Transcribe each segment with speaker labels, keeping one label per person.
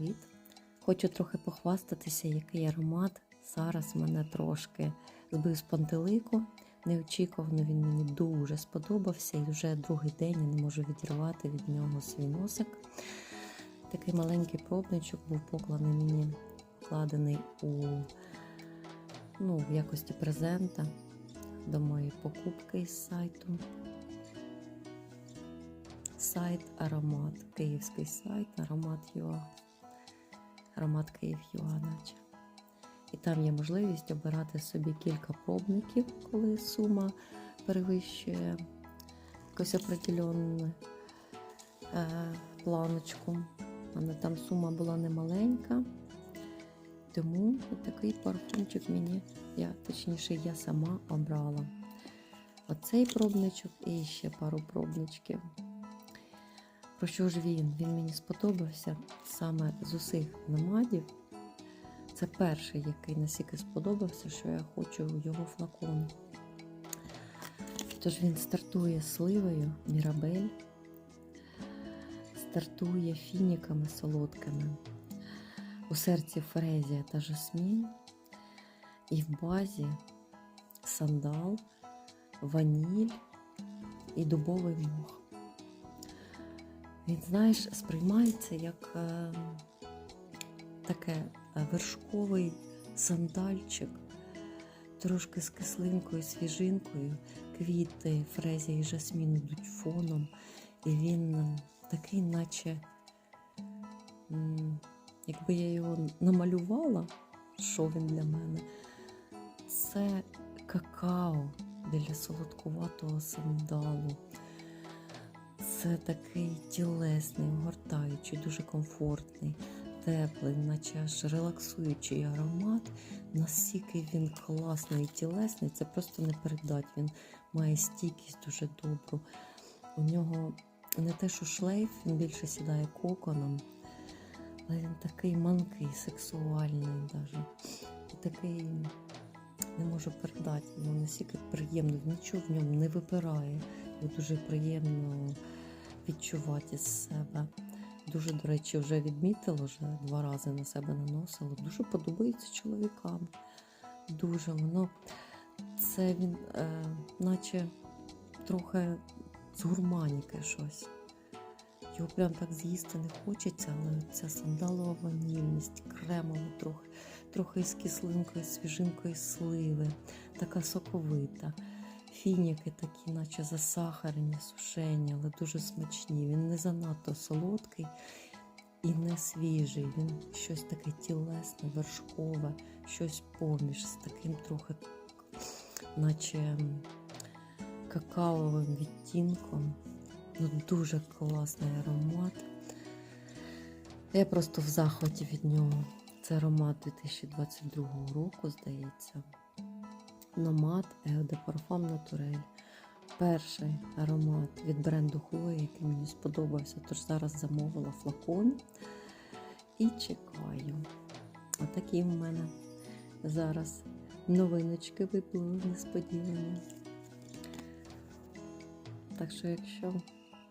Speaker 1: привіт! Хочу трохи похвастатися, який аромат зараз мене трошки збив з пантелику. Неочікувано він мені дуже сподобався, і вже другий день я не можу відірвати від нього свій носик. Такий маленький пробничок був покладений мені, вкладений у ну, в якості презента до моєї покупки із сайту. Сайт Аромат, київський сайт Аромат Юа. Аромат Київ Юа, наче. І там є можливість обирати собі кілька пробників, коли сума перевищує якусь определенну е, планочку. Мене там сума була немаленька. Тому такий парфумчик мені, я, точніше, я сама обрала. Оцей пробничок і ще пару пробничків. Про що ж він? Він мені сподобався саме з усіх намадів. Це перший, який настільки сподобався, що я хочу його флакон. Тож він стартує сливою Мірабель, стартує фініками солодкими. У серці фрезія та жасмін, і в базі сандал, ваніль і дубовий мох. Він, знаєш, сприймається як е, таке е, вершковий сандальчик, трошки з кислинкою, свіжинкою, квіти, фрезія і жасмін йдуть фоном, і він е, такий, наче, якби я його намалювала, що він для мене, це какао біля солодкуватого сандалу. Це такий тілесний, огортаючий, дуже комфортний, теплий, наче аж релаксуючий аромат. Настільки він класний і тілесний, це просто не передать. Він має стійкість дуже добру. У нього не те, що шлейф, він більше сідає коконом, але він такий манкий, сексуальний. І такий не можу передати. Його настільки приємно, нічого в ньому не випирає. Його дуже приємно відчувати з себе. Дуже, до речі, вже відмітила, вже два рази на себе наносила. Дуже подобається чоловікам. Дуже воно це він, е, наче трохи з гурманіки щось. Його прям так з'їсти не хочеться, але ця сандалова ванільність, кремова трохи, трохи з кислинкою, свіжинкою сливи, така соковита. Фініки такі, наче засахарені, сушені, але дуже смачні. Він не занадто солодкий і не свіжий. Він щось таке тілесне, вершкове, щось поміж з таким трохи, наче какаовим відтінком. Ну, дуже класний аромат. Я просто в захваті від нього. Це аромат 2022 року, здається. Номад de Parfum Naturel. Перший аромат від бренду Хлоя, який мені сподобався. Тож зараз замовила флакон і чекаю. Отакі в мене зараз новиночки виплили несподівані. Так що, якщо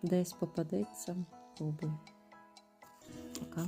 Speaker 1: десь попадеться, пробуй. Пока.